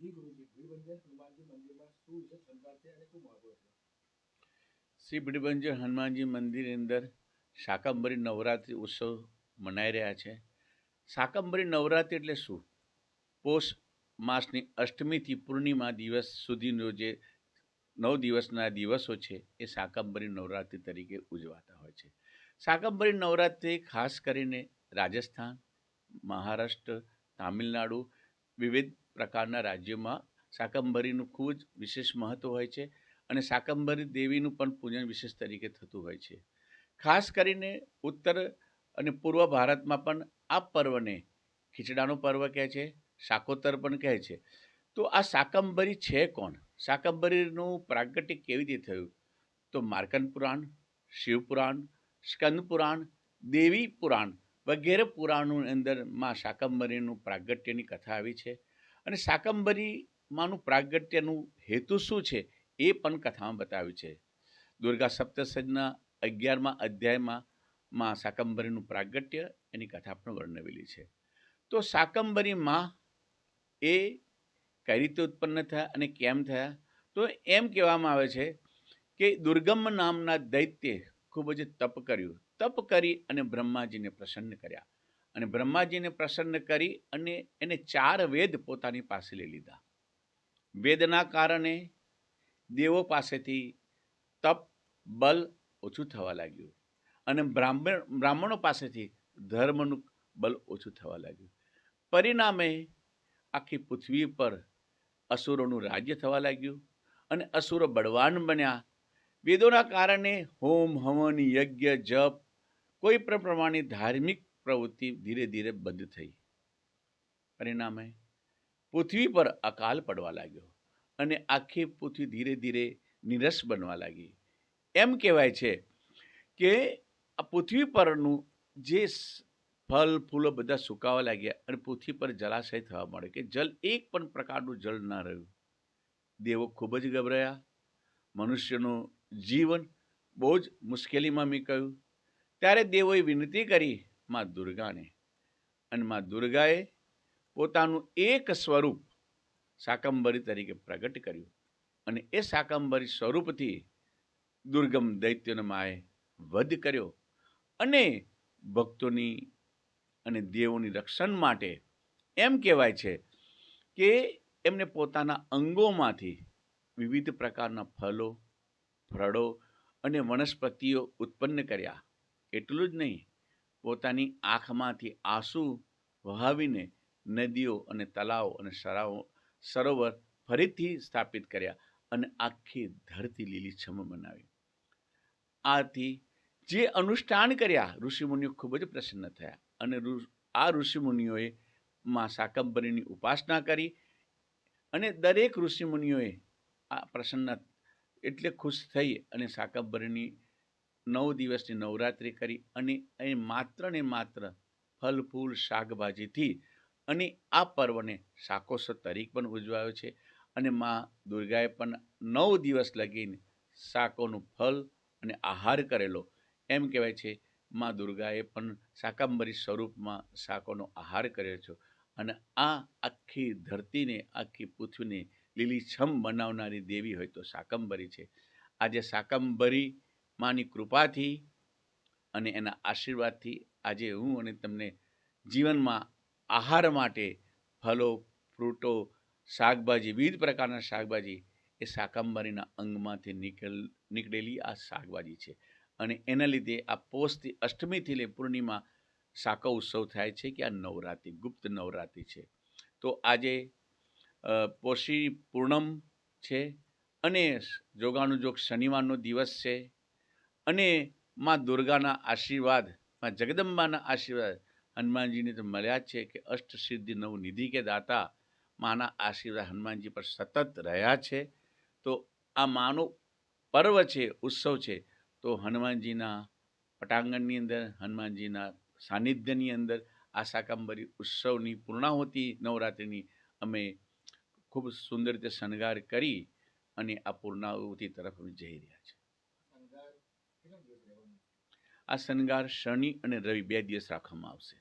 શ્રી ભીડભંજન હનુમાનજી મંદિરની અંદર શાકંભરી નવરાત્રિ ઉત્સવ મનાઈ રહ્યા છે. શાકંભરી નવરાત્રિ એટલે શું? પોષ માસની અષ્ટમીથી પૂર્ણિમા દિવસ સુધીનો જે નવ દિવસના દિવસો છે, એ શાકંભરી નવરાત્રિ તરીકે ઉજવાતા હોય છે. શાકંભરી નવરાત્રિ ખાસ કરીને રાજસ્થાન, મહારાષ્ટ્ર, તામિલનાડુ, વિવિધ પ્રકારના રાજ્યોમાં શાકંભરીનું ખૂબ જ વિશેષ મહત્ત્વ હોય છે અને શાકંભરી દેવીનું પણ પૂજન વિશેષ તરીકે થતું હોય છે. ખાસ કરીને ઉત્તર અને પૂર્વ ભારતમાં પણ આ પર્વને ખીચડાનો પર્વ કહે છે શાકોતર પણ કહે છે. તો આ શાકંભરી છે કોણ? શાકંભરીનું પ્રાગટ્ય કેવી રીતે થયું? તો માર્કન પુરાણ શિવપુરાણ સ્કંદ પુરાણ, દેવી પુરાણ વગેરે પુરાણોની અંદરમાં શાકંભરીનું પ્રાગટ્યની કથા આવી છે. અને શાકંભરીમાંનું પ્રાગટ્યનું હેતુ શું છે એ પણ કથામાં બતાવ્યું છે. દુર્ગા સપ્તસજના અગિયારમાં અધ્યાયમાં માં શાકંભરીનું પ્રાગટ્ય એની કથા પણ વર્ણવેલી છે. તો શાકંભરી માં એ કઈ રીતે ઉત્પન્ન થયા અને કેમ થયા? તો એમ કહેવામાં આવે છે કે દુર્ગમ નામના દૈત્યે ખૂબ જ તપ કર્યું. તપ કરી અને બ્રહ્માજીને પ્રસન્ન કર્યા. અને બ્રહ્માજીને પ્રસન્ન કરી અને એને ચાર વેદ પોતાની પાસે લઈ લીધા. વેદના કારણે દેવો પાસેથી તપ, બલ ઓછું થવા લાગ્યું અને બ્રાહ્મણ, બ્રાહ્મણો પાસેથી ધર્મનું બલ ઓછું થવા લાગ્યું. પરિણામે આખી પૃથ્વી પર અસુરોનું રાજ્ય થવા લાગ્યું અને અસુરો બળવાન બન્યા. વેદોના કારણે હોમ, હવન, યજ્ઞ, જપ કોઈ પણ પ્રમાણની ધાર્મિક પ્રવૃત્તિ ધીરે ધીરે બંધ થઈ. પરિણામે પૃથ્વી પર અકાલ પડવા લાગ્યો અને આખી પૃથ્વી ધીરે ધીરે નિરસ બનવા લાગી. એમ કહેવાય છે કે આ પૃથ્વી પરનું જે ફલ, ફૂલો બધા સુકાવા લાગ્યા અને પૃથ્વી પર જલાશય થવા મળે કે જલ એક પણ પ્રકારનું જળ ના રહ્યું. દેવો ખૂબ જ ગભરાયા. મનુષ્યનું જીવન બહુ જ મુશ્કેલીમાં મીકાયું. ત્યારે દેવોએ વિનંતી કરી માં દુર્ગાને. અને માં દુર્ગાએ પોતાનું એક સ્વરૂપ શાકંભરી તરીકે પ્રગટ કર્યું. અને એ શાકંભરી સ્વરૂપથી દુર્ગમ દૈત્યનો માએ વધ કર્યો. અને ભક્તોની અને દેવોની રક્ષણ માટે એમ કહેવાય છે કે એમને પોતાના અંગોમાંથી વિવિધ પ્રકારના ફલો, ફળો અને વનસ્પતિઓ ઉત્પન્ન કર્યા. એટલું જ નહીં. પોતાની આંખમાંથી આંસુ વહાવીને નદીઓ અને તલાવો અને સરાવો, સરોવર ફરીથી સ્થાપિત કર્યા અને આખી ધરતી લીલીછમ બનાવી. આથી જે અનુષ્ઠાન કર્યા, ઋષિમુનિઓ ખૂબ જ પ્રસન્ન થયા અને આ ઋષિમુનિઓએ માં શાકંભરીની ઉપાસના કરી અને દરેક ઋષિમુનિઓએ આ પ્રસન્ન, એટલે ખુશ થઈ અને શાકંભરીની નવ દિવસની નવરાત્રિ કરી અને એ માત્ર ને માત્ર ફલ, ફૂલ, શાકભાજીથી અને આ પર્વને શાકોત્સવ તરીકે પણ ઉજવાયો છે. અને માં દુર્ગાએ પણ નવ દિવસ લગીને શાકોનું ફલ અને આહાર કરેલો. એમ કહેવાય છે, માં દુર્ગાએ પણ શાકંભરી સ્વરૂપમાં શાકોનો આહાર કર્યો છે. અને આ આખી ધરતીને, આખી પૃથ્વીને લીલીછમ બનાવનારી દેવી હોય તો શાકંબરી છે. આજે શાકંભરી માની કૃપાથી અને એના આશીર્વાદથી આજે હું અને તમને જીવનમાં આહાર માટે ફલો, ફ્રૂટો, શાકભાજી, વિવિધ પ્રકારના શાકભાજી એ શાકંભરીના અંગમાંથી નીકળ, નીકળેલી આ શાકભાજી છે. અને એના લીધે આ પોષથી અષ્ટમીથી લઈ પૂર્ણિમા શાકો ઉત્સવ થાય છે કે આ નવરાત્રિ, ગુપ્ત નવરાત્રિ છે. તો આજે પોષી પૂર્ણમ છે અને જોગાનું જોગ શનિવારનો દિવસ છે. અને માં દુર્ગાના આશીર્વાદ, માં જગદંબાના આશીર્વાદ હનુમાનજીને તો મળ્યા છે કે અષ્ટ સિદ્ધિ નવ નિધિ કે દાતા માના આશીર્વાદ હનુમાનજી પર સતત રહ્યા છે. તો આ માનો પર્વ છે, ઉત્સવ છે, તો હનુમાનજીના પટાંગણની અંદર, હનુમાનજીના સાનિધ્યની અંદર આ શાકંભરી ઉત્સવની પૂર્ણાહુતિ નવરાત્રિની અમે ખૂબ સુંદર રીતે શણગાર કરી અને આ પૂર્ણાહુતિ તરફ અમે જઈ રહ્યા છીએ. આ શણગાર શનિ અને રવિ બે દિવસ રાખવામાં આવશે.